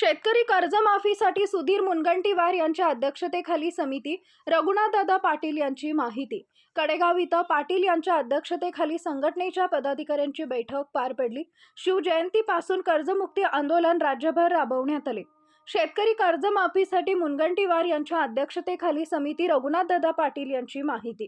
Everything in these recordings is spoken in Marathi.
शेतकरी कर्जमाफीसाठी सुधीर मुनगंटीवार यांच्या अध्यक्षतेखाली समिती रघुनाथदादा पाटील यांची माहिती. कडेगाव इथं पाटील यांच्या अध्यक्षतेखाली संघटनेच्या पदाधिकाऱ्यांची बैठक पार पडली. शिवजयंतीपासून कर्जमुक्ती आंदोलन राज्यभर राबवण्यात आले. शेतकरी कर्जमाफीसाठी मुनगंटीवार यांच्या अध्यक्षतेखाली समिती रघुनाथदादा पाटील यांची माहिती.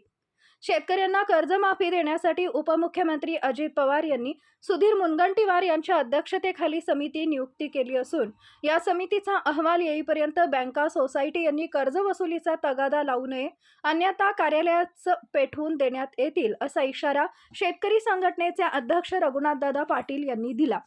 शेतकऱ्यांना कर्जमाफी देण्यासाठी उपमुख्यमंत्री अजित पवार यांनी सुधीर मुनगंटीवार यांच्या अध्यक्षतेखाली समिती नियुक्ती केली असून या समितीचा अहवाल येईपर्यंत बँका सोसायटी यांनी कर्ज वसुलीचा तगादा लावू नये अन्यथा कार्यालयाच पेठवून देण्यात येतील असा इशारा शेतकरी संघटनेचे अध्यक्ष रघुनाथदादा पाटील यांनी दिला.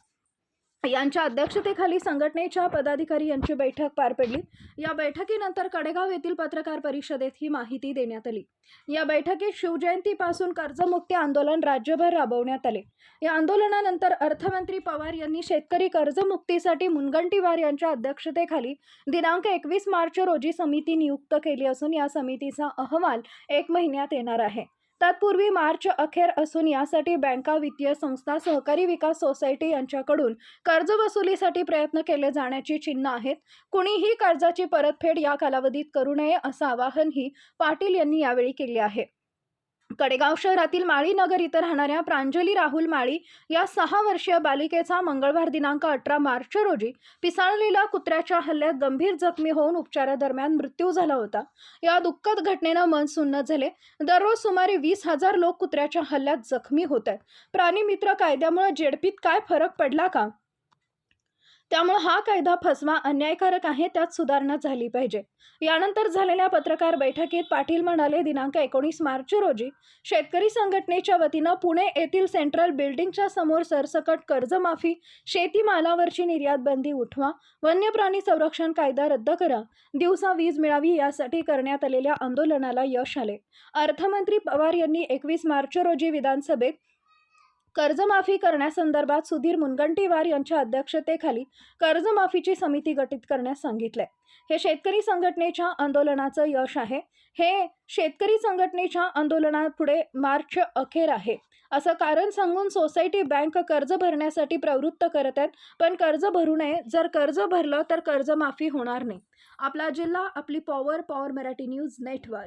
यांच्या अध्यक्षतेखाली संघटनेच्या पदाधिकारी यांची बैठक पार पडली. या बैठकीनंतर कडेगाव येथील पत्रकार परिषदेत ही माहिती देण्यात आली. या बैठकीत शिवजयंतीपासून कर्जमुक्ती आंदोलन राज्यभर राबवण्यात आले. या आंदोलनानंतर अर्थमंत्री पवार यांनी शेतकरी कर्जमुक्तीसाठी मुनगंटीवार यांच्या अध्यक्षतेखाली दिनांक एकवीस मार्च रोजी समिती नियुक्त केली असून या समितीचा अहवाल एक महिन्यात येणार आहे. तत्पूर्वी मार्च अखेर असून यासाठी बँका वित्तीय संस्था सहकारी विकास सोसायटी यांच्याकडून कर्ज वसुलीसाठी प्रयत्न केले जाण्याची चिन्ह आहेत. कुणीही कर्जाची परतफेड या कालावधीत करू नये असं आवाहनही पाटील यांनी यावेळी केले आहे. कडेगाव शहरातील माळी नगर इथं राहणाऱ्या प्रांजली राहुल माळी या सहा वर्षीय बालिकेचा मंगळवार दिनांक अठरा मार्च रोजी पिसाळलेल्या कुत्र्याच्या हल्ल्यात गंभीर जखमी होऊन उपचारादरम्यान मृत्यू झाला होता. या दुःखद घटनेनं मन सुन्न झाले. दररोज सुमारे वीस हजार लोक कुत्र्याच्या हल्ल्यात जखमी होत आहेत. प्राणीमित्र कायद्यामुळे जेडपीत काय फरक पडला का? त्यामुळे हा कायदा फसवा अन्यायकारक आहे त्यात सुधारणा झाली पाहिजे. यानंतर झालेल्या पत्रकार बैठकीत पाटील म्हणाले दिनांक एकोणीस मार्च रोजी शेतकरी संघटनेच्या वतीनं पुणे येथील सेंट्रल बिल्डिंगच्या समोर सरसकट कर्जमाफी शेतीमालावरची निर्यात बंदी उठवा वन्यप्राणी संरक्षण कायदा रद्द करा दिवसा वीज मिळावी यासाठी करण्यात आलेल्या आंदोलनाला यश आले. अर्थमंत्री पवार यांनी एकवीस मार्च रोजी विधानसभेत कर्जमाफी करण्यासंदर्भात सुधीर मुनगंटीवार यांच्या अध्यक्षतेखाली कर्जमाफीची समिती गठीत करण्यास सांगितले हे शेतकरी संघटनेच्या आंदोलनाचं यश आहे. हे शेतकरी संघटनेच्या आंदोलनापुढे मार्च अखेर आहे. असं कारण सांगून सोसायटी बँक कर्ज भरण्यासाठी प्रवृत्त करत आहेत. पण कर्ज भरू नये. जर कर्ज भरलं तर कर्जमाफी होणार नाही. आपला जिल्हा आपली power power Marathi news network.